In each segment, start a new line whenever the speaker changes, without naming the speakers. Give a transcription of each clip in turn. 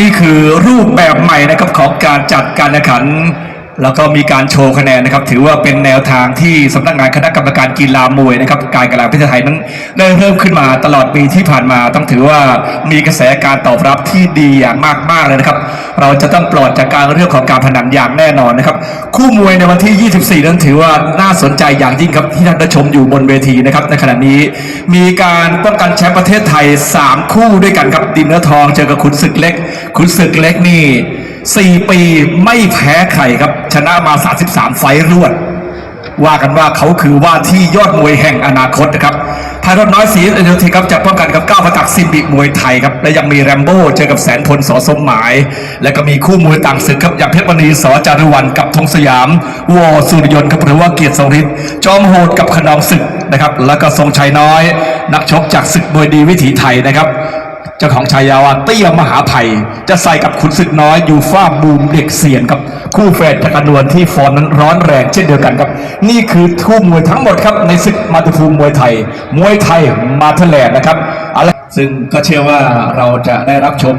นี่คือรูปแบบใหม่นะครับของการจัดการแข่งขัน แล้วก็มีการโชว์คะแนนนะครับ ถือว่าเป็นแนวทางที่สำนักงานคณะกรรมการกีฬามวยนะครับ การกีฬาประเทศไทยนั้นได้เริ่มขึ้นมาตลอดปีที่ผ่านมา ต้องถือว่ามีกระแสการตอบรับที่ดีอย่างมากๆเลยนะครับ เราจะต้องปลอดจากการเรื่องของการพนันอย่างแน่นอนนะครับ คู่มวยในวันที่ 24 นั้นถือว่าน่าสนใจอย่างยิ่งครับที่ท่านได้ชมอยู่บนเวทีนะครับ ในขณะนี้มีการป้องกันแชมป์ประเทศไทย 3 คู่ด้วยกันครับดินเนื้อทองเจอกับขุนศึกเล็กขุนศึกเล็กนี่4 ปีไม่แพ้ใครครับ ชนะมา 33 ไฟรวด ว่ากันว่าเขาคือว่าที่ยอดมวยแห่งอนาคตนะครับพายรถน้อยสีเอเดทีครับจะป้องกันกับก้าวประจักซิมบิมวยไทยครับ และยังมีแรมโบ้เจอกับแสนพลสอสมหมาย และก็มีคู่มวยต่างศึกครับ อย่างเพชรมณีสอจารุวันกับธงสยาม วอสุริยนต์ครับหรือว่าเกียรติทรงฤทธิ์จอมโหดกับขนองศึกนะครับ แล้วก็ทรงชัยน้อย นักชกจากศึกมวยดีวิถีไทยนะครับ จ้าของชายาว่าเตี้ยมหาภัย จะใส่กับขุนศึกน้อยยูฟ่าบูมเด็กเสียนครับคู่แฝดตะกันวลที่ฟอร์มนั้นร้อนแรงเช่นเดียวกันครับ นี่คือคู่มวยทั้งหมดครับในศึกมาตุภูมิมวยไทย มวยไทยมาเทแลนด์นะครับอาละซึ่งก็เชื่อว่าเราจะได้รับชม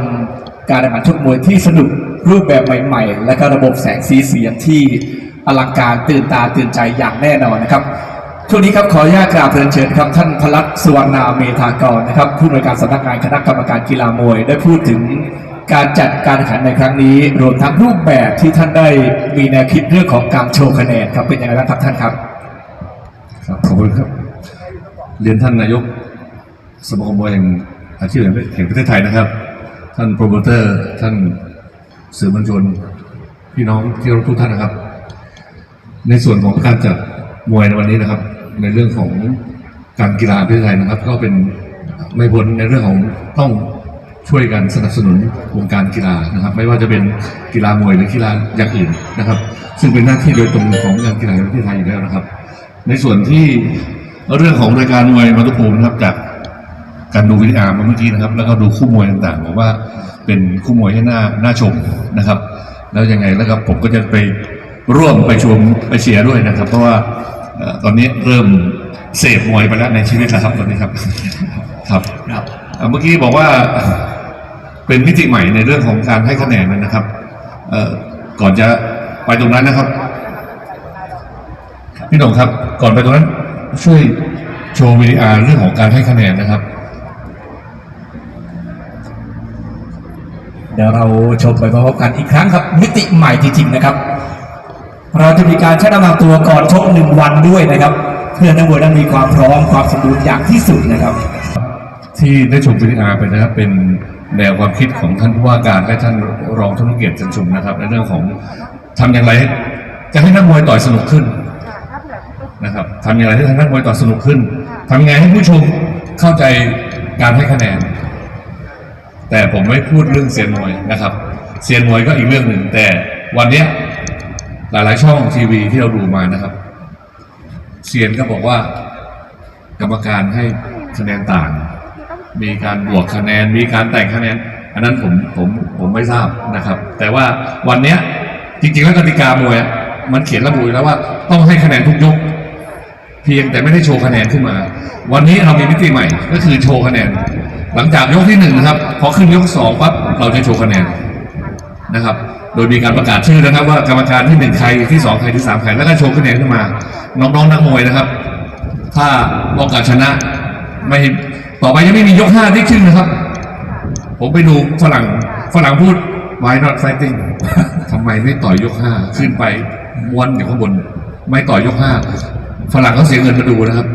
การแข่งขันทุกมวยที่สนุกรูปแบบใหม่ ๆ และก็ระบบแสงสีเสียงที่อลังการตื่นตาตื่นใจอย่างแน่นอนนะครับ ช่วงนี้ครับขออนุญาตกราบเรียนเชิญครับท่านพลักษณ์สุวรรณาเมธากรนะครับผู้อำนวยการสำนักงานคณะกรรมการกีฬามวย ได้พูดถึงการจัดการแข่งขันในครั้งนี้ รวมทั้งรูปแบบที่ท่านได้มีแนวคิดเรื่องของการโชว์คะแนนครับเป็นยังไงบ้างครับท่านครับ
ครับขอบคุณครับ เรียนท่านนายกสมาคมมวยแห่งอาชีพแห่งประเทศไทยนะครับ ท่านโปรโมเตอร์ท่านสื่อมวลชนพี่น้องที่เคารพทุกท่านนะครับ ในส่วนของการจัดมวยในวันนี้นะครับ ในเรื่องของการกีฬาประเทศไทยนะครับ ก็เป็นไม่พ้นในเรื่องของต้องช่วยกันสนับสนุนวงการกีฬานะครับ ไม่ว่าจะเป็นกีฬามวยหรือกีฬาอย่างอื่นนะครับ ซึ่งเป็นหน้าที่โดยตรงของงานกีฬาประเทศไทยอยู่แล้วนะครับ ในส่วนที่เรื่องของรายการมวยมาตุภูมินะครับจากการดูวิดีอามาเมื่อกี้นะครับ แล้วก็ดูคู่มวยต่างๆบอกว่าเป็นคู่มวยที่น่าน่าชมนะครับ แล้วยังไงแล้วครับผมก็จะไปร่วมไปชมไปเชียร์ด้วยนะครับ เพราะว่า ตอนนี้เริ่มเสพมวยไปแล้วในชีวิตแล้วครับตอนนี้ครับครับ
ครับ
เอ่อเมื่อกี้บอกว่าเป็นมิติใหม่ในเรื่องของการให้คะแนนนะครับเอ่อก่อนจะไปตรงนั้นนะครับพี่หนุ่มครับ ก่อนไปตรงนั้นช่วยโชว์วิดีอาร์เรื่องของการให้คะแนนนะครับ
เดี๋ยวเราชมไปพร้อมๆกันอีกครั้งครับ มิติใหม่จริงๆนะครับ เราจะมีการชั่งน้ำหนักตัวก่อนชกหนึ่งวันด้วยนะครับ เพื่อนักมวยนั้นมีความพร้อมความสมบูรณ์อย่างที่สุดนะครับ
ที่ได้ชมวิดีอาไปนะครับเป็นแนวความคิดของท่านผู้ว่าการและท่านรองธุรเกียรติจันชุมนะครับในเรื่องของทำอย่างไรจะให้นักมวยต่อยสนุกขึ้นนะครับทำอย่างไรให้ทำนักมวยต่อยสนุกขึ้นทำยังไงให้ผู้ชมเข้าใจการให้คะแนน แต่ผมไม่พูดเรื่องเซียนมวยนะครับเซียนมวยก็อีกเรื่องหนึ่งแต่วันนี้ หลายๆช่องทีวีที่เราดูมานะครับเซียนก็บอกว่ากรรมการให้คะแนนต่าง มีการบวกคะแนน มีการแต่งคะแนน อันนั้นผมผมผมไม่ทราบนะครับ แต่ว่าวันเนี้ยจริงๆแล้วกติกามวยมันเขียนระบุอยู่แล้วว่าต้องให้คะแนนทุกยก เพียงแต่ไม่ได้โชว์คะแนนขึ้นมา วันนี้เรามีมิติใหม่ก็คือโชว์คะแนน หลังจากยกที่หนึ่งนะครับพอขึ้นยกสองปั๊บเราจะโชว์คะแนนนะครับ โดยมีการประกาศชื่อนะครับ ว่ากรรมการที่หนึ่งใครที่สองใครที่สามใครแล้วก็โชว์คะแนนขึ้นมา น้องๆนักมวยนะครับ ถ้าต้องการชนะ ไม่ต่อไปยังไม่มียกห้าที่ขึ้นนะครับ ผมไปดูฝรั่งฝรั่งพูด why not fighting ทำไมไม่ต่อยยกห้าขึ้นไปม้วนอยู่ข้างบน ไม่ต่อยยกห้าฝรั่งเขาเสียเงินมาดูนะครับ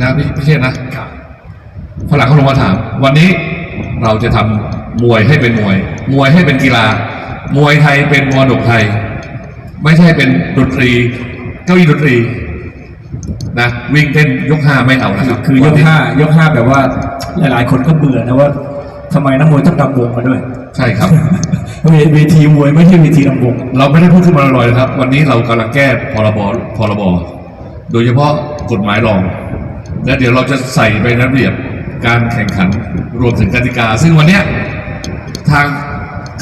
นะพี่พี่เชษนะฝรั่งเขาลงมาถาม วันนี้เราจะทำมวยให้เป็นมวย มวยให้เป็นกีฬา มวยไทยเป็นมรดกไทย ไม่ใช่เป็นดนตรี เก้าอี้ดนตรีนะวิ่งเต้นยกห้าไม่เอานะครับ
คือยกห้ายกห้าแบบว่าหลายๆ คนก็เบื่อนะว่าทำไมนักมวยต้องดำวงมาด้วย
ใช่ครับ
เวเวทีมวยไม่ใช่เวทีดำวง
เราไม่ได้พูดขึ้นมาลอยๆนะครับ วันนี้เรากำลังแก้พรบพรบโดยเฉพาะกฎหมายรอง และเดี๋ยวเราจะใส่ไประเบียบการแข่งขันรวมถึงกติกา ซึ่งวันเนี้ยทาง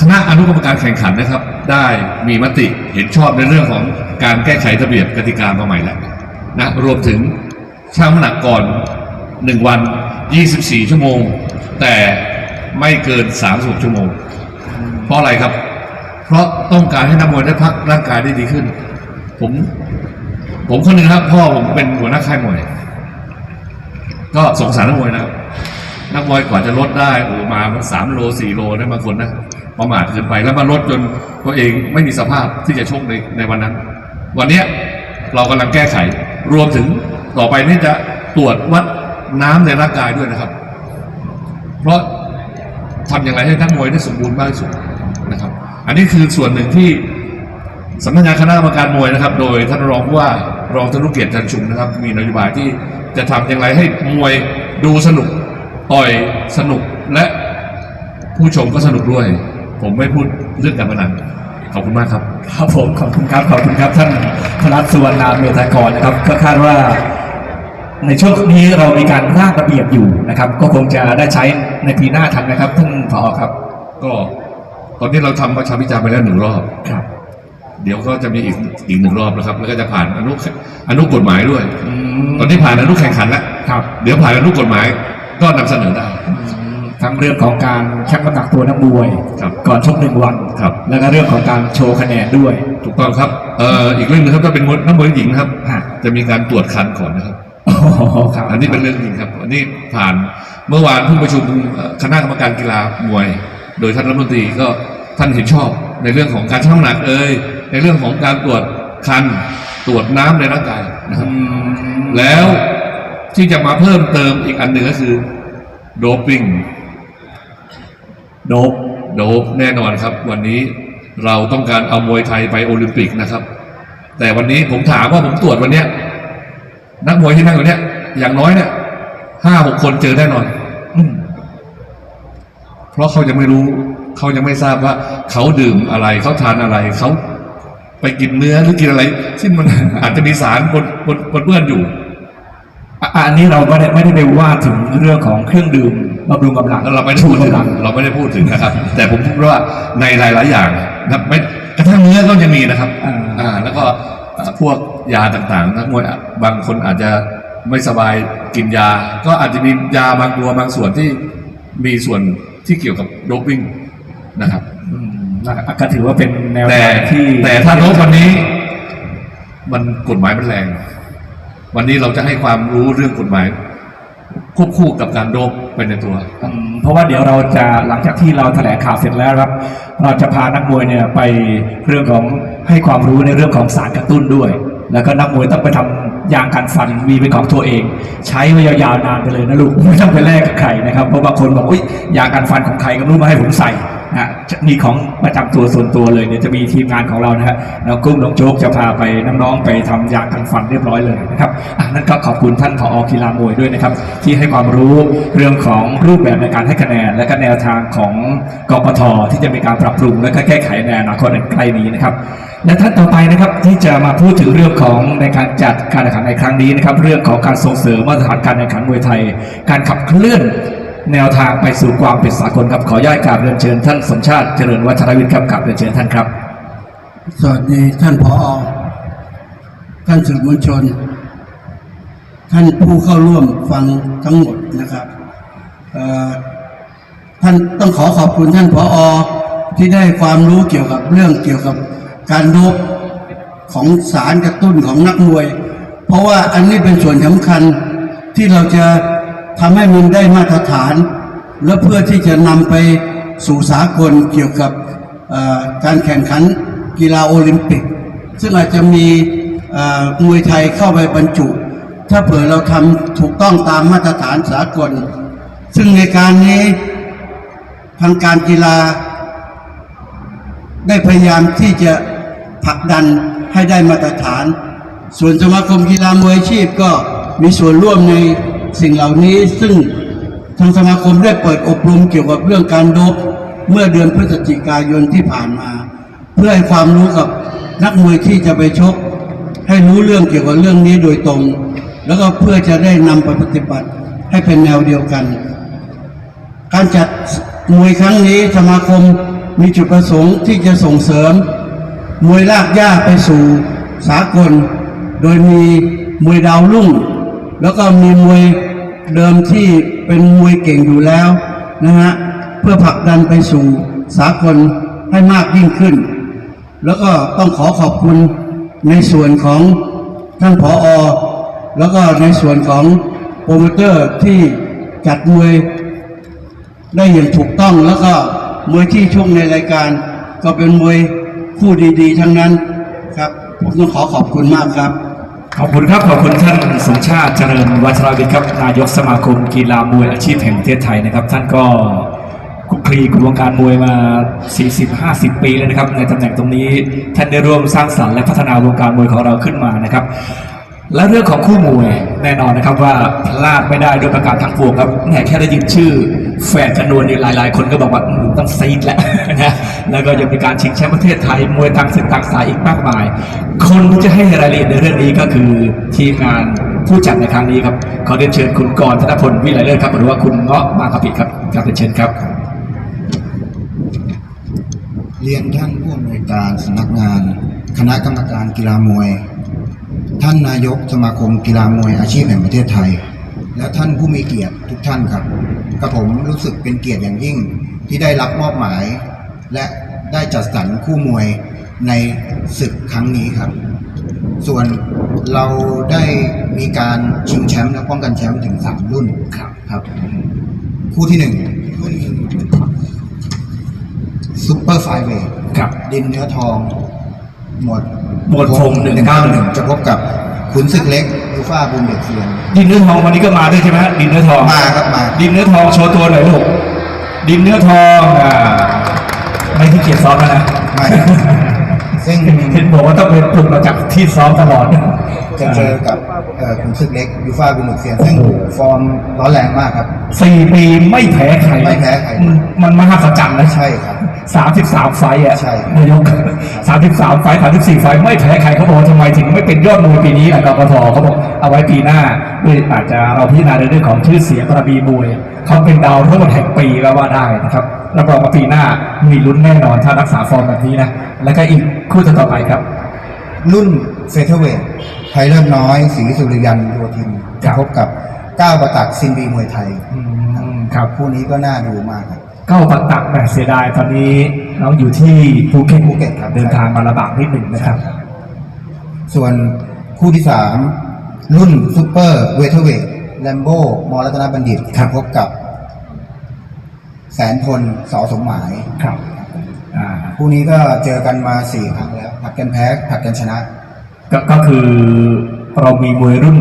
คณะอนุกรรมการแข่งขันนะครับ ได้มีมติเห็นชอบในเรื่องของการแก้ไขระเบียบกติกามาใหม่แล้วนะรวมถึงช่างน้ำหนักก่อน 1 วัน 24 ชั่วโมง แต่ไม่เกิน 36 ชั่วโมง เพราะอะไรครับ เพราะต้องการให้นักมวยได้พักร่างกายได้ดีขึ้น ผม ผมคนหนึ่งครับ พ่อผมเป็นหัวหน้าค่ายมวย ก็สงสารนักมวยนะครับ นักมวยกว่าจะลดได้โอ้มาสามโลสี่โลได้บางคนนะประมาทเกินไปแล้วมาลดจนตัวเองไม่มีสภาพที่จะชกในในวันนั้น วันเนี้ยเรากำลังแก้ไขรวมถึงต่อไปนี่จะตรวจวัดน้ำในร่างกายด้วยนะครับ เพราะทำอย่างไรให้นักมวยได้สมบูรณ์มากที่สุดนะครับ อันนี้คือส่วนหนึ่งที่สำนักงานคณะกรรมการมวยนะครับ โดยท่านรองว่ารองธนุเกียรติจันทร์ชุมนะครับ มีนโยบายที่จะทำอย่างไรให้มวยดูสนุก ต่อยสนุกและผู้ชมก็สนุกด้วย ผมไม่พูดเรื่องการพนันขอบคุณมากครับ
ครับผมขอบคุณครับขอบคุณครับท่านพนัสสุวรรณาเมธากรนะครับก็คาดว่า ในช่วงนี้เรามีการร่างระเบียบอยู่นะครับ ก็คงจะได้ใช้ในปีหน้าทันนะครับท่านผอครับ
ก็ตอนนี้เราทำประชาพิจารณ์ไปแล้วหนึ่งรอบ
ครับ
เดี๋ยวก็จะมีอีกอีกหนึ่งรอบนะครับ แล้วก็จะผ่านอนุอนุกฎหมายด้วย
อืม
ตอนนี้ผ่านอนุแข่งขันแล้ว
ครับ
เดี๋ยวผ่านอนุกฎหมาย ก็นำเสนอได้
ทั้งเรื่องของการชั่งน้ำหนักตัวนักมวย
ครับ
ก่อนชกหนึ่งวัน
ครับ
แล้วก็เรื่องของการโชว์คะแนนด้วย
ถูกต้องครับเอ่ออีกเรื่องหนึงครับถ้าเป็นมวยนักมวยหญิงนะครับ
ฮะ
จะมีการตรวจคันก่อนนะครับ
โอ้โหครับ
อันนี้เป็นเรื่องจริงครับอันนี้ผ่านเมื่อวานเพิ่งประชุมเอ่อคณะกรรมการกีฬามวย โดยท่านรัฐมนตรีก็ท่านเห็นชอบในเรื่องของการชั่งน้ำหนักเอ่ยในเรื่องของการตรวจคันตรวจน้ำในร่างกายนะครับ
อืม
แล้ว ที่จะมาเพิ่มเติมอีกอันหนึ่งก็คือโดปิง
โดบ
โดปแน่นอนครับ วันนี้เราต้องการเอามวยไทยไปโอลิมปิกนะครับ แต่วันนี้ผมถามว่าผมตรวจวันเนี้ยนักมวยที่นั่งอยู่เนี้ยอย่างน้อยเนี่ยห้าหกคนเจอแน่นอน
อืม
เพราะเขายังไม่รู้เขายังไม่ทราบว่า เขาดื่มอะไร เขาทานอะไร เขาไปกินเนื้อหรือกินอะไรซึ่งมันอาจจะมีสารปนปนปนเปื้อนอยู่
อะอันนี้เราไม่ได้ไม่ได้ไปว่าถึงเรื่องของเครื่องดื่มบำรุงกำลัง
เราไม่ได้พูดถึง
ชูกำลัง
เราไม่ได้พูดถึงนะครับ แต่ผมพูดว่าในหลาย ๆ อย่างนะครับไม่กระทั่งเนื้อก็ยังมีนะครับ
อ่า
อ่าแล้วก็เอ่อพวกยาต่างๆนักมวยอะบางคนอาจจะไม่สบายกินยา ก็อาจจะมียาบางตัวบางส่วนที่มีส่วนที่เกี่ยวกับโดปปิ้งนะครับ
อืมนะครับก็ถือว่าเป็นแนว
แต่
ทางที่
แต่ถ้าโดปวันนี้ มันกฎหมายมันแรง วันนี้เราจะให้ความรู้เรื่องกฎหมายควบคู่กับการโดปไปในตัว
เพราะว่าเดี๋ยวเราจะหลังจากที่เราแถลงข่าวเสร็จแล้วครับ เราจะพานักมวยเนี่ยไปเรื่องของให้ความรู้ในเรื่องของสารกระตุ้นด้วย แล้วก็นักมวยต้องไปทำยางกันฟันมีเป็นของตัวเอง ใช้ไว้ยาวๆนานไปเลยนะลูกไม่ต้องไปแลกกับใครนะครับเพราะบางคนบอกอุ้ยยางกันฟันของใครก็รู้มาให้ผมใส่นะมีของประจำตัวส่วนตัวเลยเนี่ยจะมีทีมงานของเรานะฮะน้องกุ้งน้องโจ๊กจะพาไปน้องๆไปทำยางกันฟันเรียบร้อยเลยนะครับอะนั่นก็ขอบคุณท่านผอกีฬามวยด้วยนะครับ ที่ให้ความรู้เรื่องของรูปแบบในการให้คะแนน และก็แนวทางของกปทที่จะมีการปรับปรุงและก็แก้ไขในอนาคตอันใกล้นี้นะครับ และท่านต่อไปนะครับที่จะมาพูดถึงเรื่องของในการจัดการแข่งขันในครั้งนี้นะครับ เรื่องของการส่งเสริมมาตรฐานการแข่งขันมวยไทย การขับเคลื่อน แนวทางไปสู่ความเป็นสากลครับขอย้ายกราบเรียนเชิญท่านสมชาติเจริญวัฒนวิทย์ครับกราบเรียนเชิญท่านครับ
สวัสดีท่านผอท่านสื่อมวลชน ท่านผู้เข้าร่วมฟังทั้งหมดนะครับท่านต้องขอขอบคุณท่านผอที่ได้ความรู้เกี่ยวกับเรื่องเกี่ยวกับ การโดบของสารกระตุ้นของนักมวย เพราะว่าอันนี้เป็นส่วนสำคัญที่เราจะทำให้มันได้มาตรฐาน และเพื่อที่จะนำไปสู่สากลเกี่ยวกับการแข่งขันกีฬาโอลิมปิก ซึ่งอาจจะมีมวยไทยเข้าไปบรรจุ ถ้าเผื่อเราทำถูกต้องตามมาตรฐานสากล ซึ่งในการนี้ทางการกีฬา ได้พยายามที่จะ ผลักดันให้ได้มาตรฐาน ส่วนสมาคมกีฬามวยอาชีพก็มีส่วนร่วมในสิ่งเหล่านี้ ซึ่งทางสมาคมได้เปิดอบรมเกี่ยวกับเรื่องการดบเมื่อเดือนพฤศจิกายนที่ผ่านมา เพื่อให้ความรู้กับนักมวยที่จะไปชก ให้รู้เรื่องเกี่ยวกับเรื่องนี้โดยตรง แล้วก็เพื่อจะได้นำไปปฏิบัติให้เป็นแนวเดียวกัน การจัดมวยครั้งนี้สมาคมมีจุดประสงค์ที่จะส่งเสริม มวยลากย่าไปสู่สากล โดยมีมวยดาวรุ่ง แล้วก็มีมวยเดิมที่เป็นมวยเก่งอยู่แล้วนะฮะเพื่อผลักดันไปสู่สากลให้มากยิ่งขึ้น แล้วก็ต้องขอขอบคุณในส่วนของท่านผออแล้วก็ในส่วนของโปรโมเตอร์ที่จัดมวยได้อย่างถูกต้องแล้วก็มวยที่ช่วงในรายการก็เป็นมวย คู่ดีๆ ทั้งนั้นครับ ผมต้องขอขอบคุณมากครับ
ขอบคุณครับ ขอบคุณท่านสมชาติเจริญวัชรวิทย์ครับนายกสมาคมกีฬามวยอาชีพแห่งประเทศไทยนะครับ ท่านก็คุกคลีกับวงการมวยมา 40-50 ปีแล้วนะครับ ในตำแหน่งตรงนี้ท่านได้ร่วมสร้างสรรค์และพัฒนาวงการมวยของเราขึ้นมานะครับและเรื่องของคู่มวยแน่นอนนะครับว่าพลาดไม่ได้โดยประการทั้งปวงครับแหมแค่ได้ยินชื่อ แฝดจำนวนนี่หลาย ๆ คนก็บอกว่าต้องซีดแล้วนะแล้วก็ยังมีการชิงแชมป์ประเทศไทยมวยต่างศึกต่างสายอีกมากมาย คนที่จะให้รายละเอียดในเรื่องนี้ก็คือทีมงานผู้จัดในครั้งนี้ครับขอเรียนเชิญคุณกรธนพลวิไลเลิศครับหรือว่าคุณเงาะบางกะปิครับครับเรียนเชิญครับ
เรียนท่านผู้อำนวยการสำนักงาน คณะกรรมการกีฬามวย ท่านนายกสมาคมกีฬามวยอาชีพแห่งประเทศไทย และท่านผู้มีเกียรติทุกท่านครับกระผมรู้สึกเป็นเกียรติอย่างยิ่งที่ได้รับมอบหมาย และได้จัดสรรคู่มวยในศึกครั้งนี้ครับ ส่วนเราได้มีการชิงแชมป์และป้องกันแชมป์ถึงสามรุ่นครับครับ คู่ที่หนึ่งรุ่นซุปเปอร์ไฟเวท
ครับ
ดินเนื้อทอง หมวด
หมวดพรหม
หนึ่งเก้าหนึ่งจะพบกับ ขุนศึกเล็กยูฟ่าบุมเด็กเซียน
ดินเนื้อทองวันนี้ก็มาด้วยใช่ไหมฮะดินเนื้อทอง
มาครับมา
ดินเนื้อทองโชว์ตัวหน่อยลูกดินเนื้อทองอ่าไม่ที่เกียจซ้อมแล้วนะ
ไม่ซึ่ง
เห็นบอกว่าต้องเป็นปลุกมาจากที่ซ้อมตลอด
จะเจอกับเอ่อขุนศึกเล็กยูฟ่าบุมเด็กเซียน ซึ่งฟอร์มร้อนแรงมากครับ
สี่ปีไม่แพ้ใคร
ไม่แพ้ใคร
มันมันมหัศจรรย์นะ
ใช่ครับ
สามสิบสามไฟต์อะ
ใช่
นายกสามสิบสามไฟสามสิบสี่ไฟต์ไม่แพ้ใครเขาบอกว่าทำไมถึงไม่เป็นยอดมวยปีนี้ล่ะกกทเขาบอกเอาไว้ปีหน้าด้วยอาจจะเราพิจารณาในเรื่องของชื่อเสียงบารมีมวยเขาเป็นดาวรุ่งแห่งปีก็ว่าได้นะครับรับรองว่าปีหน้ามีลุ้นแน่นอนถ้ารักษาฟอร์มแบบนี้นะแล้วก็อีกคู่ต่อไปครับ
รุ่นเฟเธอร์เวทไทยเริ่มน้อยศรีสุริยันโยธิน
ครั
จะ
บ
พบกับก้าวประตักซินบีมวยไทย
อืมครับ
คู่นี้ก็น่าดูมากครับ
เก้าปักตักแหมเสียดายตอนนี้น้องอยู่ที่ภูเก็ต
ภูเก็ตครับ
เดินทางมาลำบากนิดหนึ่งนะครับ
ส่วนคู่ที่สามรุ่นซูเปอร์เวเทอร์เวทแลมโบมอรัตนบัณฑิต
ครับ
พบกับ แสนพลสอสมหมาย
ครับอ่า
คู่นี้ก็เจอกันมาสี่ครั้งแล้วผัดกันแพ้ผัดกันชนะ
ก็ก็คือเรามีมวยรุ่น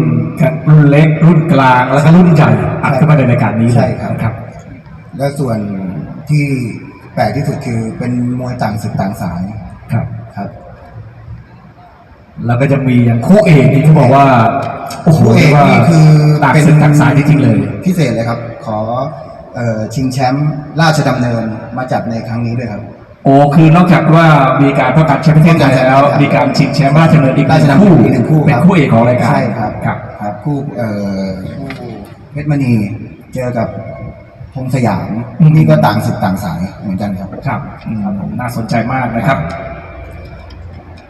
รุ่นเล็กรุ่นกลางแล้วก็รุ่นใหญ่อัดเข้ามาในรายการนี้เลย
ใช่ครับ
นะครับ
และส่วน ที่แปลกที่สุดคือเป็นมวยต่างศึกต่างสาย
ครับ
ครับ
แล้วก็จะมีอย่างคู่เอกนี่เขาบอกว่าโอ้โห
คู่เอก
รียว่า
นี่คือ
ต่าง
เป็น
ศึกต่างสายจริงๆเลย
พิเศษเลยครับขอเอ่อชิงแชมป์ราชดำเนินมาจัดในครั้งนี้ด้วยครับ
โอ้คือนอกจากว่ามีการป้องกันแชมป์ประเทศไทยแล้ว
ครับ
มีการชิงแชมป์ราชดำเนินอีกห
ราช
นึ่ง
ดำเนิ
คู่
นอีกหนึ่งคู่
เป็น
รับ
คู่เอกของรายการ
ใช่ครับ
ครับ
ครับคู่เอ่อคู่เพชรมณีเจอกับ พงสยาม
อืม
นี่ก็ต่างศึกต่างสายเหมือนกันครับ
ครับอืมน่าสนใจมากนะครับ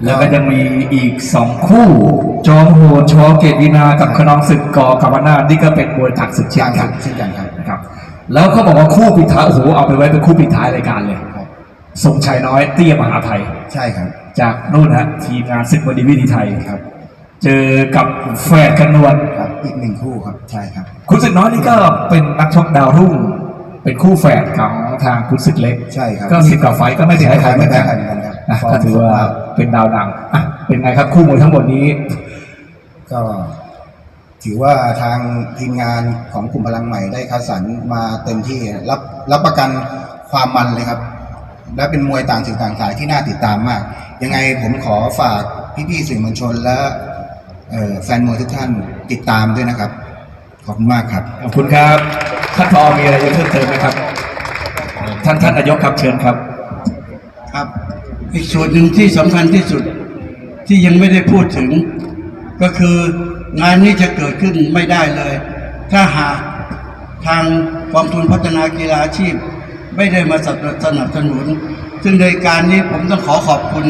แล้วก็จะมีอีกสองคู่ จอมโหดชอเกตวินา กับขนองศึกกอกาวนาถนี่ก็เป็นมวยตักศึกเช่น
ต่าง
กั
ศึ
น
กเช่นกันครับ
นะครับ แล้วเขาบอกว่าคู่ปิดท้ายโอ้โหเอาไปไว้เป็นคู่ปิดท้ายรายการเลย
ครับ
ทรงชัยน้อยเตี้ยมหาไทย
ใช่ครับ
จากนู่นฮะทีมงานศึกวันดีวิธีไทย
ครับ
เจอกับแฝดกันนวล
ครับอีกหนึ่งคู่ครับใช่ครับ
คุณศึกน้อยนี่ก็เป็นนักชกดาวรุ่ง เป็นคู่แฝดของทางคุณศึกเล็ก
ใช่ครับ
ก็สิบกว่าไฟต์ก็ไม่แพ้ใคร
ไม่แพ้ใครเหมือนกันครับ
อะ
ฟอร์ม
ก็ถือว่าเป็นดาวดังอะเป็นไงครับคู่มวยทั้งหมดนี้
ก็ถือว่าทางทีมงานของกลุ่มพลังใหม่ได้คัดสรรมาเต็มที่รับรับประกันความมันเลยครับ และเป็นมวยต่างศึกต่างสายที่น่าติดตามมาก ยังไงผมขอฝากพี่ๆสื่อมวลชนและเอ่อ แฟนมวยทุกท่านติดตามด้วยนะครับ ขอบคุณมากครับ
ขอบคุณครับท่านพอมีอะไรจะเพิ่มเติมไหมครับ ท่านท่านนายกครับเชิญครับ
ครับ อีกส่วนหนึ่งที่สำคัญที่สุดที่ยังไม่ได้พูดถึง ก็คืองานนี้จะเกิดขึ้นไม่ได้เลย ถ้าหากทางกองทุนพัฒนากีฬาอาชีพ ไม่ได้มาสนับสนุน ซึ่งในการนี้ผมต้องขอขอบคุณ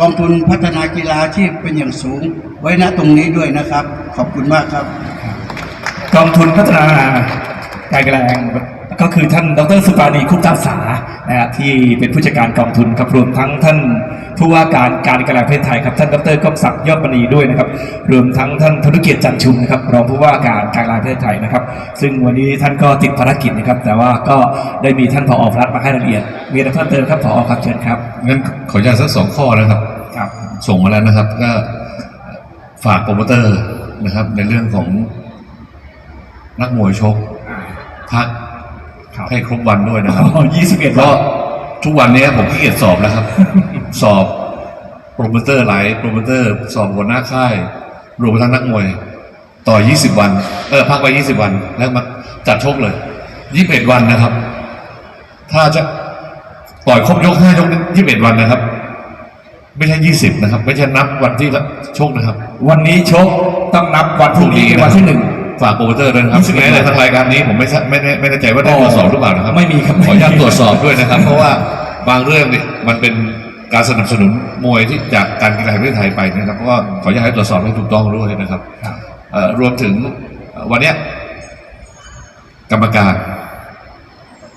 กองทุนพัฒนากีฬาอาชีพเป็นอย่างสูง ไว้ณตรงนี้ด้วยนะครับ ขอบคุณมากครับ
กองทุนพัฒนาการกีฬาแห่งก็คือท่านดรสุปราณีคุปตาสานะฮะที่เป็นผู้จัดการกองทุนครับรวมทั้งท่านผู้ว่าการการกีฬาแห่งประเทศไทยครับท่านดรก้องศักดิ์ยอดมณีด้วยนะครับรวมทั้งท่านธนเกียรติจันทร์ชุมนะครับรองผู้ว่าการการกีฬาแห่งประเทศไทยนะครับ ซึ่งวันนี้ท่านก็ติดภารกิจนะครับ แต่ว่าก็ได้มีท่านผอพรัตน์มาให้รายละเอียดมีอะไรเพิ่มเติมครับผอครับเชิญครับ
งั้นขออนุญาตสักสองข้อนะครับ
ครับ
ส่งมาแล้วนะครับ ก็ฝากโปรโมเตอร์นะครับ ในเรื่องของนักมวยชกพัก
ครับ
ให้ครบวันด้วยนะครับ
อ๋อ21
เพราะทุกวันนี้ผมขี้เกียจสอบแล้วครับ สอบโปรโมเตอร์หลายโปรโมเตอร์ สอบหัวหน้าค่าย รวมทั้งนักมวย ต่อ 20 วัน เออพักไป 20 วัน แล้วมาจัดชกเลย 21 วันนะครับ ถ้าจะต่อยครบยก5ยก21 วันนะครับ ไม่ใช่20นะครับ ไม่ใช่นับวันที่ชกนะครับ
วันนี้ชกต้องนับวันพรุ่งนี้วันที่หนึ่ง
ฝากโปรโมเตอร์ด้วยนะครับ
21
แม้แต่ทางรายการนี้ผมไม่ทราบไม่แน่ไม่แน่ใจว่าได้
อ๋อ
ตรวจสอบหรือเปล่านะครับ
ไม่มีครับ
ขออนุญาตตรวจสอบด้วยนะครับ เพราะว่าบางเรื่องเนี่ยมันเป็นการสนับสนุนมวยที่จากการกีฬาแห่งประเทศไทยไปนะครับเพราะว่าขออนุญาตให้ตรวจสอบให้ถูกต้องด้วยนะครับเอ่อรวมถึงเอ่อวันเนี้ยกรรมการ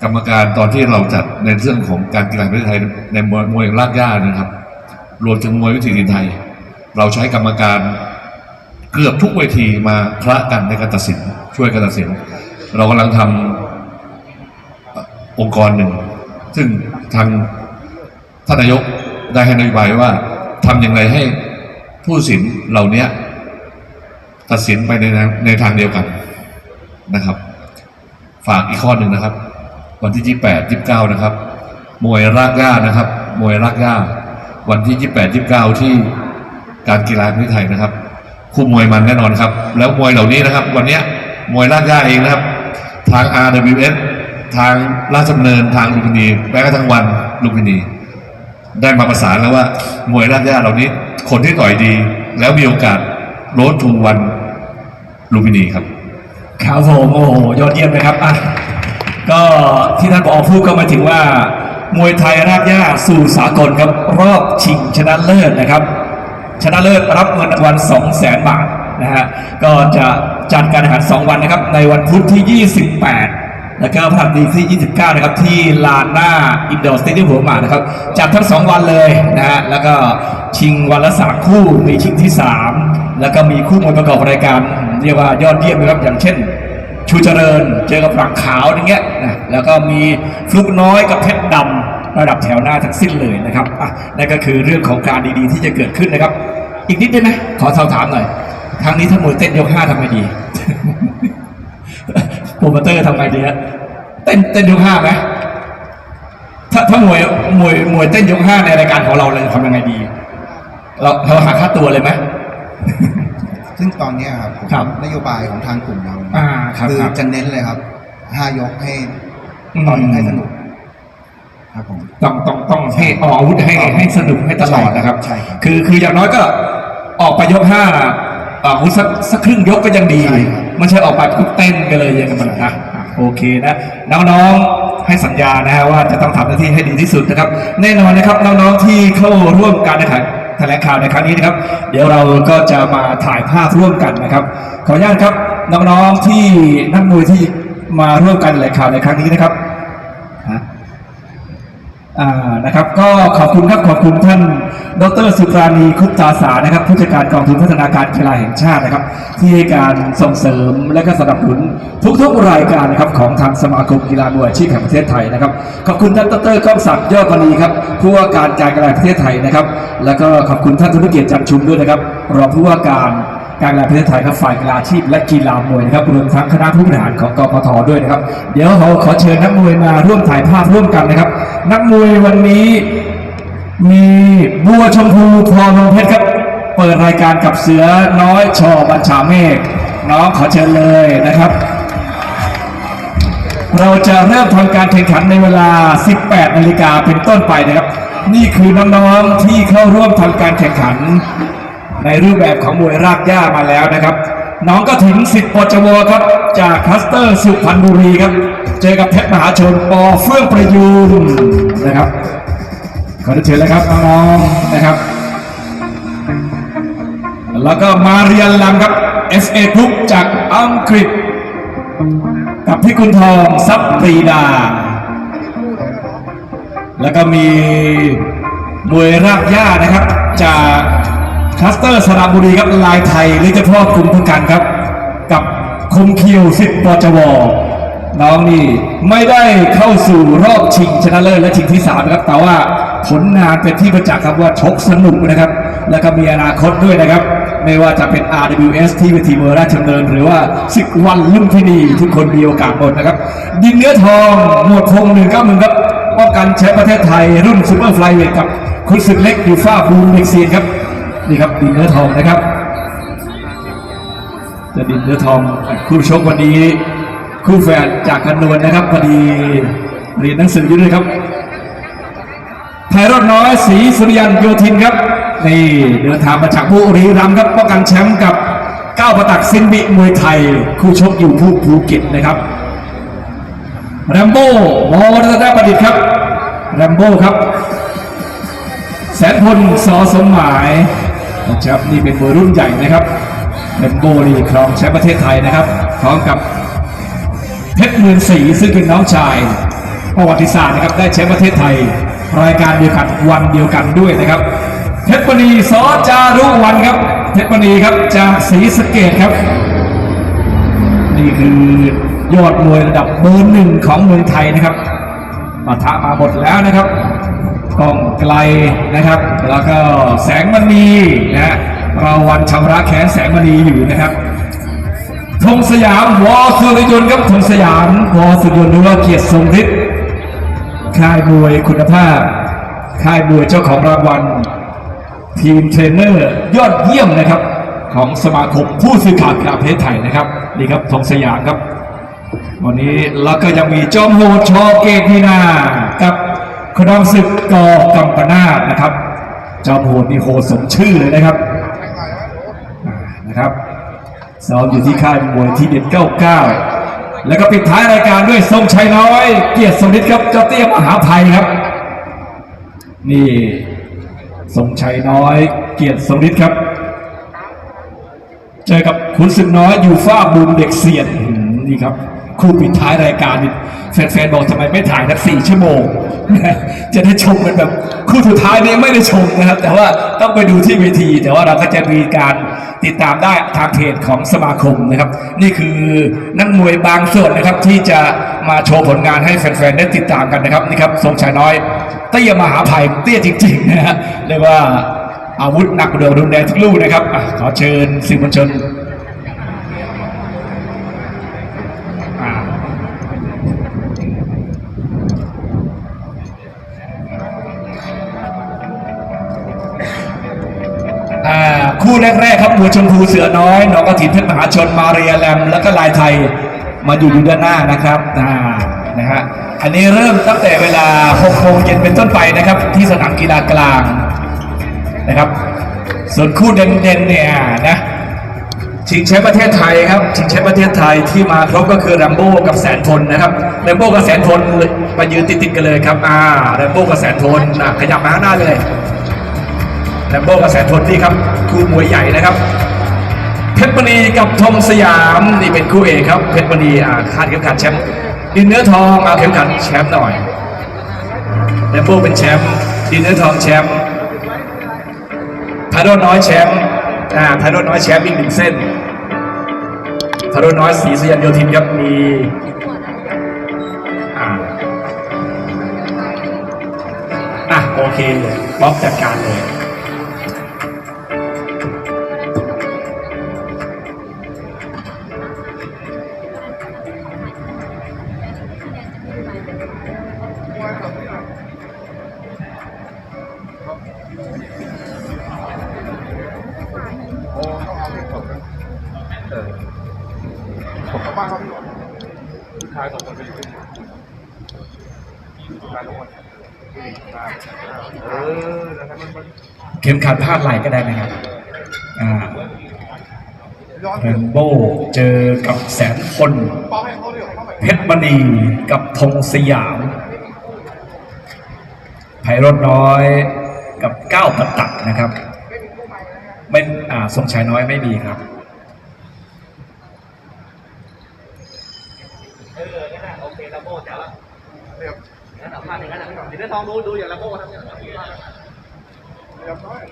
กรรมการตอนที่เราจัดในเรื่องของการกีฬาแห่งประเทศไทยในมวยมวยลากย่านะครับ รวมถึงมวยวิถีดินไทย เราใช้กรรมการเกือบทุกเวทีมาคละกันในการตัดสิน ช่วยกันตัดสิน เรากำลังทำองค์กรหนึ่ง ซึ่งทางท่านนายกได้ให้นโยบายว่าทำอย่างไรให้ผู้สินเหล่านี้ตัดสินไปในในทางเดียวกันนะครับ ฝากอีกข้อหนึ่งนะครับ วันที่ 28 29 นะครับ มวยรากหญ้านะครับ มวยรากหญ้า วันที่ 28 29 ที่การกีฬาแห่ไทยนะครับ คู่มวยมันแน่นอนครับ แล้วมวยเหล่านี้นะครับ วันเนี้ยมวยรากหญ้าเองนะครับ ทาง RWS ทางราชดำเนินทางลุมพินีแม้กระทั่งวันลุมพินี ได้มาประสานแล้วว่ามวยรากหญ้าเหล่านี้ คนที่ต่อยดี แล้วมีโอกาสโรดทูวันลุมพินีครับ
ครับผมโอ้โหยอดเยี่ยมเลยครับอะก็ที่ท่านผอพูดก็มาถึงว่า มวยไทยรากหญ้าสู่สากลครับรอบชิงชนะเลิศนะครับ ชนะเลิศรับเงินรางวัล2 0 0แสนบาทนะฮะก็จะจัดการแข่งขัน2วันนะครับ ในวันพุธที่ 28 แล้วก็พฤหัสบดีที่ 29 นะครับ ที่ลานหน้าอินดอร์สเตเดียมหัวหมากนะครับ จัดทั้ง 2 วันเลยนะฮะแล้วก็ชิงวันละ 3 คู่มีชิงที่ 3 แล้วก็มีคู่มวยประกอบรายการ เรียกว่ายอดเยี่ยมนะครับอย่างเช่น ชูเจริญ เจอกับหลังขาวอย่างเงี้ยนะแล้วก็มีฟลุกน้อยกับเพชรดำระดับแถวหน้าทั้งสิ้นเลยนะครับอะนั่นก็คือเรื่องของการดีๆ ที่จะเกิดขึ้นนะครับ อีกนิดได้ไหมขอสอบถามหน่อยครั้งนี้ถ้ามวยเต้นยกห้าทำไงดีโปรโมเตอร์ทำไงดีฮะเต้นเต้นยกห้าไหมถ้าถ้ามวยมวยมวยเต้นยกห้าในรายการของเราเลยทำยังไงดี เราเราหักค่าตัวเลยไหม
ซึ่งตอนเนี้ยครับผม
ครับ
นโยบายของทางกลุ่มเรา
อ่าครับ
คือ
ครับ
จะเน้นเลยครับห้ายกให้
อืม
ต่อยให้สนุก ครับผม
ต้องต้องต้องให้ออกอาวุธให้ให้สนุกให้ตลอดนะครับ
ใช่ครับ
คือคืออย่างน้อยก็ออกไปยกห้าน่ะออกอาวุธสักสักครึ่งยกก็ยังดี
ใช่ครับ
ไม่ใช่ออกไปปุ๊บเต้นกันเลยอย่างนั้นนะอะโอเคนะน้องๆให้สัญญานะฮะว่าจะต้องทำหน้าที่ให้ดีที่สุดนะครับ แน่นอนนะครับน้องๆที่เข้าร่วมการแข่งขัน แถลงข่าวในครั้งนี้นะครับ เดี๋ยวเราก็จะมาถ่ายภาพร่วมกันนะครับ ขออนุญาตครับน้องๆที่นักมวยที่มาร่วมกันแถลงข่าวในครั้งนี้นะครับ นะครับก็ขอบคุณครับขอบคุณท่าน ดรสุปราณีคุปตาสานะครับผู้จัดการกองทุนพัฒนาการกีฬาแห่งชาตินะครับ ที่ให้การส่งเสริมและก็สนับสนุนทุกๆรายการนะครับของทางสมาคมกีฬามวยอาชีพแห่งประเทศไทยนะครับ ขอบคุณท่านดรก้องศักดิ์ยอดมณีครับผู้ว่าการการกีฬาแห่งประเทศไทยนะครับ แล้วก็ขอบคุณท่านธุรเกียรติจันชุมด้วยนะครับรองผู้ว่าการ การกีฬาแห่งประเทศไทยครับฝ่ายกีฬาชีพและกีฬามวยนะครับรวมทั้งคณะผู้บริหารของกพทด้วยนะครับ เดี๋ยวเขาขอเชิญนักมวยมาร่วมถ่ายภาพร่วมกันนะครับ นักมวยวันนี้มีบัวชมพูพรวงเพชรครับเปิดรายการกับเสือน้อยชอบัญชาเมฆน้องขอเชิญเลยนะครับ เราจะเริ่มทำการแข่งขันในเวลา 18 นาฬิกาเป็นต้นไปนะครับ นี่คือน้องๆที่เข้าร่วมทำการแข่งขัน ในรูปแบบของมวยรากหญ้ามาแล้วนะครับ น้องก็ถึงสิทธิ์ปจวครับ จากคลัสเตอร์สุพรรณบุรีครับ เจอกับเพชรมหาชนปอเฟื่องประยูนนะครับขอเชิญเลยครับน้องๆนะครับ แล้วก็มาเรียนลำครับ FA กรุ๊ปจากอังกฤษ กับพิกุลทองซับปรีดา แล้วก็มีมวยรากหญ้านะครับจาก คลัสเตอร์สระบุรีครับลายไทยหรือเฉพาะกลุ่มผู้กันครับ กับคมเคียวสิทธิ์ปจวน้องนี่ไม่ได้เข้าสู่รอบชิงชนะเลิศและชิงที่สามนะครับแต่ว่าผลงานเป็นที่ประจักษ์ครับว่าชกสนุกนะครับ แล้วก็มีอนาคตด้วยนะครับ ไม่ว่าจะเป็น RWS ที่เวทีเมอร์ราชดำเนิน หรือว่าศึกวันลุ่มพินีทุกคนมีโอกาสหมดนะครับดินเนื้อทองหมวดพงหนึ่งก้าหนึ่งครับป้องกันแชมป์ประเทศไทยรุ่นซูเปอร์ไฟเวทกับคุณศึกเล็กยูฟ่าบูมเม็กเซียนครับ นี่ครับดินเนื้อทองนะครับ จะดินเนื้อทองคู่ชกวันนี้คู่แฝดจากกันนวลนะครับพอดีเรียนหนังสืออยู่ด้วยครับไพโรจน์น้อยศรีสุริยันโยธินครับนี่เดินทางมาจากบุรีรัมย์ครับป้องกันแชมป์กับก้าวประตักซินบิมวยไทย คู่ชกอยู่ภูภูเก็ตนะครับแรมโบ้วอรัตนประดิษฐ์ครับแรมโบ้ครับ แสนพลสอสมหมาย นะครับนี่เป็นมวยรุ่นใหญ่นะครับแรมโบ้นี่ครองแชมป์ประเทศไทยนะครับ พร้อมกับเพชรเมืองศรีซึ่งเป็นน้องชายประวัติศาสตร์นะครับได้แชมป์ประเทศไทย รายการเดียวกันวันเดียวกันด้วยนะครับเพชรมณีสอจารุวันครับเพชรมณีครับจากศรีสะเกดครับ นี่คือยอดมวยระดับเบอร์หนึ่งของเมืองไทยนะครับปะทะมาหมดแล้วนะครับ กล้องไกลนะครับ แล้วก็แสงมณีนะฮะเราวันชำระแขนแสงมณีอยู่นะครับธงสยามวอสุริยน์ครับธงสยามวอสุริยนต์หรือว่าเกียรติทรงฤทธิ์ค่ายมวยคุณภาพ ค่ายมวยเจ้าของรางวัล ทีมเทรนเนอร์ยอดเยี่ยมนะครับ ของสมาคมผู้สื่อข่าวกีฬาประเทศไทยนะครับนี่ครับธงสยามครับ วันนี้แล้วก็ยังมีจอมโหดชอเกตนีนากับ ครองศึกกกัมปนาตนะครับจอมโหดนี่โหดสมชื่อเลยนะครับนะครับซ้อมอยู่ที่ค่ายมวยที่เด็ด 99 แล้วก็ปิดท้ายรายการด้วยทรงชัยน้อย เกียรติสมฤทธิ์ครับเจ้าเตี้ยมหาภัยครับ นี่ทรงชัยน้อย เกียรติสมฤทธิ์ครับ เจอกับขุนศึกน้อยอยู่ฟ่าบูมเด็กเสียนนี่ครับ คู่ปิดท้ายรายการแฟนๆบอกทำไมไม่ถ่ายสักสี่ชั่วโมง จะได้ชมกันแบบคู่สุดท้ายนี้ไม่ได้ชมนะครับ แต่ว่าต้องไปดูที่เวที แต่ว่าเราก็จะมีการติดตามได้ทางเพจของสมาคมนะครับ นี่คือนักมวยบางส่วนนะครับที่จะมาโชว์ผลงานให้แฟนๆได้ติดตามกันนะครับนี่ครับทรงชัยน้อยเตี้ยมหาภัยเตี้ยจริงๆนะฮะเรียกว่าอาวุธหนักเดือดรุนแรงทุกลูกนะครับอขอเชิญสื่อมวลชน คู่แรกๆครับมวยชมพูเสือน้อยน้องกระถินเพชรมหาชนมาเรียแลมแล้วก็ลายไทยมาอยู่อยู่ด้านหน้านะครับอ่านะฮะอันนี้เริ่มตั้งแต่เวลา6โมงเย็นเป็นต้นไปนะครับ ที่สนามกีฬากลางนะครับ ส่วนคู่เด่นๆเนี่ยนะชิงแชมป์ประเทศไทยครับชิงแชมป์ประเทศไทยที่มาครบก็คือแรมโบ้กับแสนพลนะครับแรมโบ้กับแสนพลมายืนติดๆกันเลยครับอ่าแรมโบ้กับแสนพลขยับมาข้างหน้าเลยแรมโบ้กับแสนพลนี่ครับ คู่มวยใหญ่นะครับเพชรมณีกับธงสยามนี่เป็นคู่เอกครับเพชรมณีอ่าคาดเข็มขัดแชมป์ดินเนื้อทองเอาเข็มขัดแชมป์หน่อยแรมโบ้เป็นแชมป์ดินเนื้อทองแชมป์พาโรจน์น้อยแชมป์อ่าพาโรจน์น้อยแชมป์อีกหนึ่งเส้นพาโรจน์น้อยสีสยันโยธินครับมีอะโอเคบ๊อบจัดการเลยีกับธงสยาม ไพโรจน้อยกับก้าวประตักนะครับ ไม่อ่าทรงชัยน้อยไม่มีครับเอองั้นน่ะโอเคลาโม่จ๋าละเดี๋ยวงั้นเอาภาพอย่างนั้นเดี๋ยวทองดูดูอย่างลาโม่ทำอย่างนั้น
เรียบร้อย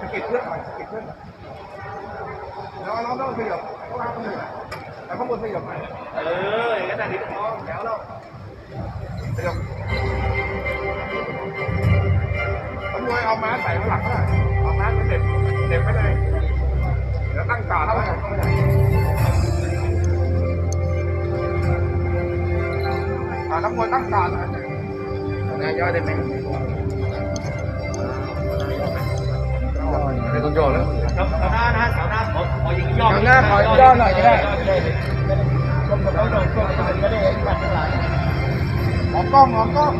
สะกิดเพื่อนหน่อยสกิดเพื่อนหน่อยแล้วเราต้องขยับ ข้างบนขยับหน่อย
เอออย่างนั้นน่ะดิทองแจ๋วแล้ว
ขยับตำรวจเอาม้าใส่ข้างหลังก็ได้เอาม้าไปเด็บเด็บไปเลยเดี๋ยวตั้งการ์ดแล้วอ่านักมวยตั้งการ์ดหน่อยนายย่อยได้ไหมไม่ต้องย่อแล้ว
ครับแถวหน้านะแถวหน้า ขอขอยิง
หน้าขอย่อหน่อยก็ได้
ชมกับเราหน่อยชมกับเราก็ได้บัตรทั้งหลาย
มองกล้องมองกล้อง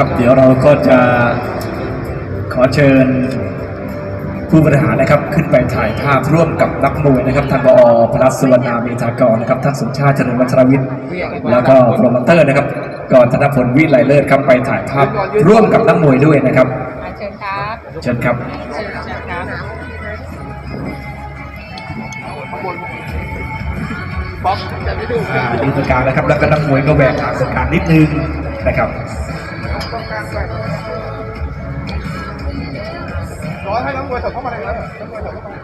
ครับ เดี๋
ยวเราก็จะขอเชิญผู้บริหารนะครับขึ้นไปถ่ายภาพร่วมกับนักมวยนะครับท่านบอพลัสสุวรรณาเมธากรนะครับท่านสมชาติเจริญวัชรวิทย์ แล้วก็โปรโมเตอร์นะครับก่อนธนพลวิไลเลิศครับไปถ่ายภาพร่วมกับนักมวยด้วยนะครับ
อ่าเชิญครับ
เชิญครับ
เชิญเชิญครับ
ข้างบนป๊อกจะไม่ดู
อ่าดีตรงกลางนะครับ แล้วก็นักมวยก็แหวกทางตรงกลางนิดนึงนะครับ
ต้องกา รด้วยร้อยให้น้ำมวยถอดเข้ามาเลยนะน้ำมวยถอดเข้ามา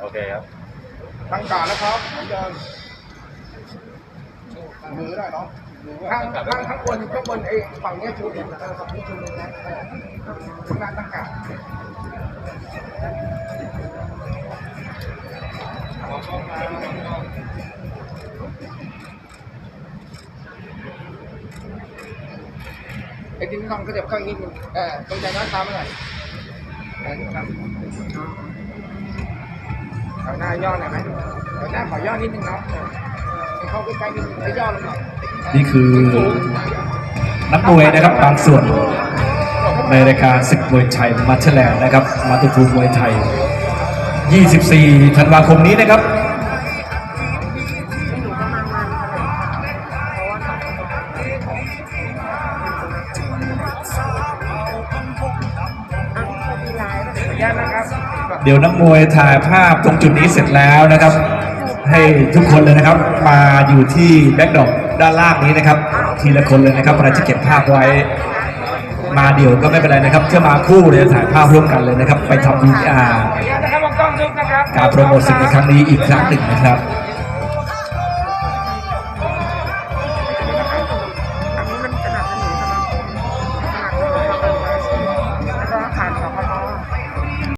โอเคครับตั้งการแล้วครับเหมือนเดิมมือได้เนาะข้างข้างข้างบนข้างบนไอ้ฝั่งเนี้ยชูเออฝั่งนี้ชูเลยนะทำงานตั้งการ ไอ้ที่นี่ต้องขยับข้างนิดนึงเออตรงใจน้อยตามมาหน่อยเออครับเอาหน้าย่อหน่อยไหมเอาหน้าขอย่อนิดนึงเนาะเออให้เข้าใกล้ๆนิดนึงให้ย่อลงหน่อย
นี่คือนักมวยนะครับบางส่วนในรายการศึกมวยไทยมัชแลนด์นะครับ มาตุภูมิมวยไทย 24 ธันวาคมนี้นะครับ เดี๋ยวนักมวยถ่ายภาพตรงจุดนี้เสร็จแล้วนะครับ ให้ทุกคนเลยนะครับ มาอยู่ที่แบ็กดอกด้านล่างนี้นะครับ ทีละคนเลยนะครับเราจะเก็บภาพไว้มาเดี่ยวก็ไม่เป็นไรนะครับถ้ามาคู่เลยถ่ายภาพร่วมกันเลยนะครับ ไปทำ VR
กา
รโปรโมทสิ่งในครั้งนี้อีกครั้งหนึ่งนะครับ